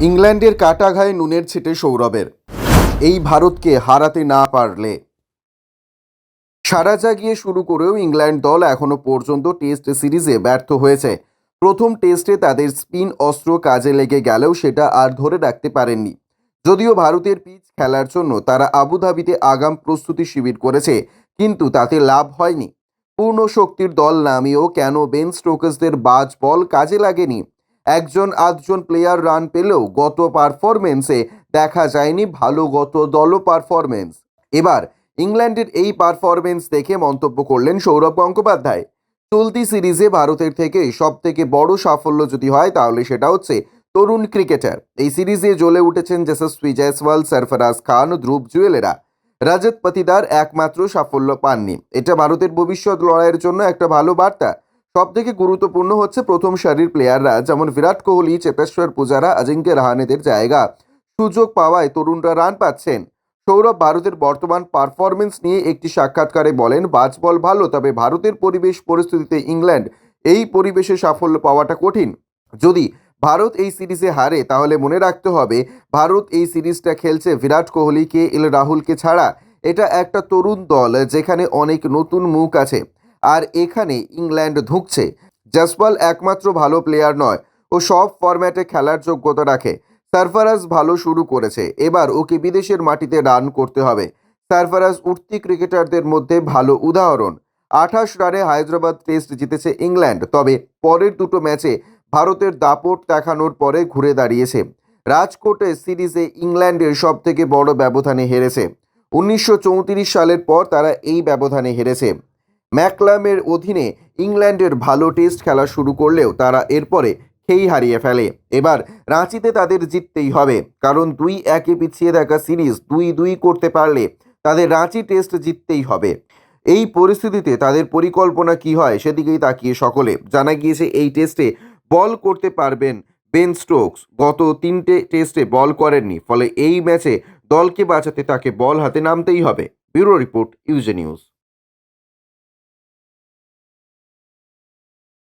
ইংল্যান্ডের কাটাঘায়ে নুনের ছিটে সৌরভের। এই ভারতকে হারাতে না পারলে। সারা জাগিয়ে শুরু করেও ইংল্যান্ড দল এখনও পর্যন্ত টেস্ট সিরিজে ব্যর্থ হয়েছে। প্রথম টেস্টে তাদের স্পিন অস্ত্র কাজে লেগে গেলেও সেটা আর ধরে রাখতে পারেননি। যদিও ভারতের পিচ খেলার জন্য তারা আবুধাবিতে আগাম প্রস্তুতি শিবির করেছে, কিন্তু তাতে লাভ হয়নি। পূর্ণ শক্তির দল নামিয়েও কেন বেন স্টোকসদের বাজ বল কাজে লাগেনি? একজন আধজন প্লেয়ার রান পেলেও গত পারফরমেন্সে দেখা যায়নি ভালো গত দল পারফরমেন্স এবার ইংল্যান্ডের এই পারফরমেন্স দেখে মন্তব্য করলেন সৌরভ গঙ্গোপাধ্যায়। চলতি সিরিজে ভারতের থেকে সব থেকে বড় সাফল্য যদি হয়, তাহলে সেটা হচ্ছে তরুণ ক্রিকেটার এই সিরিজে জ্বলে উঠেছেন যশস্বী জয়সওয়াল, সরফরাজ খান, ধ্রুব জুয়েলেরা। রাজত পাতিদার একমাত্র সাফল্য পাননি। এটা ভারতের ভবিষ্যৎ লড়াইয়ের জন্য একটা ভালো বার্তা। সব থেকে গুরুত্বপূর্ণ হচ্ছে প্রথম সারির প্লেয়াররা যেমন বিরাট কোহলি চেতেশ্বর পূজারা অজিঙ্ক্য রাহানেদের জায়গা। সুযোগ পাওয়ায় তরুণরা রান পাচ্ছেন। সৌরভ ভারতের বর্তমান পারফরমেন্স নিয়ে একটি সাক্ষাৎকারে বলেন বাজবল ভালো, তবে ভারতের পরিবেশ পরিস্থিতিতে ইংল্যান্ড এই পরিবেশে সাফল্য পাওয়াটা কঠিন। যদি ভারত এই সিরিজে হারে, তাহলে মনে রাখতে হবে, ভারত এই সিরিজটা খেলছে বিরাট কোহলি কে এল রাহুলকে ছাড়া। এটা একটা তরুণ দল, যেখানে অনেক নতুন মুখ আছে। আর এখানে ইংল্যান্ড ধুঁকছে। জাসপাল একমাত্র ভালো প্লেয়ার নয় ও সব ফরম্যাটে খেলার যোগ্যতা রাখে। সারফারাজ ভালো শুরু করেছে। এবার ওকে বিদেশের মাটিতে রান করতে হবে। সারফারাজ উঠতি ক্রিকেটারদের মধ্যে ভালো উদাহরণ। আঠাশ রানে হায়দ্রাবাদ টেস্ট জিতেছে ইংল্যান্ড, তবে পরের দুটো ম্যাচে ভারতের দাপট দেখানোর পরে ঘুরে দাঁড়িয়েছে। রাজকোটে সিরিজে ইংল্যান্ডের সব থেকে বড় ব্যবধানে হেরেছে। উনিশশো চৌত্রিশ সালের পর তারা এই ব্যবধানে হেরেছে। ম্যাকলামের অধীনে ইংল্যান্ডের ভালো টেস্ট খেলা শুরু করলেও তারা এরপরে খেই হারিয়ে ফেলে। এবার রাঁচিতে তাদের জিততেই হবে। কারণ দুই একে পিছিয়ে থাকা সিরিজ দুই দুই করতে পারলে তাদের রাঁচি টেস্ট জিততেই হবে। এই পরিস্থিতিতে তাদের পরিকল্পনা কি হয় সেদিকেই তাকিয়ে সকলে। জানা গিয়েছে এই টেস্টে বল করতে পারবেন বেন স্টোকস। গত তিনটে টেস্টে বল করেননি, ফলে এই ম্যাচে দলকে বাঁচাতে তাকে বল হাতে নামতেই হবে। ব্যুরো রিপোর্ট ইউজে নিউজ।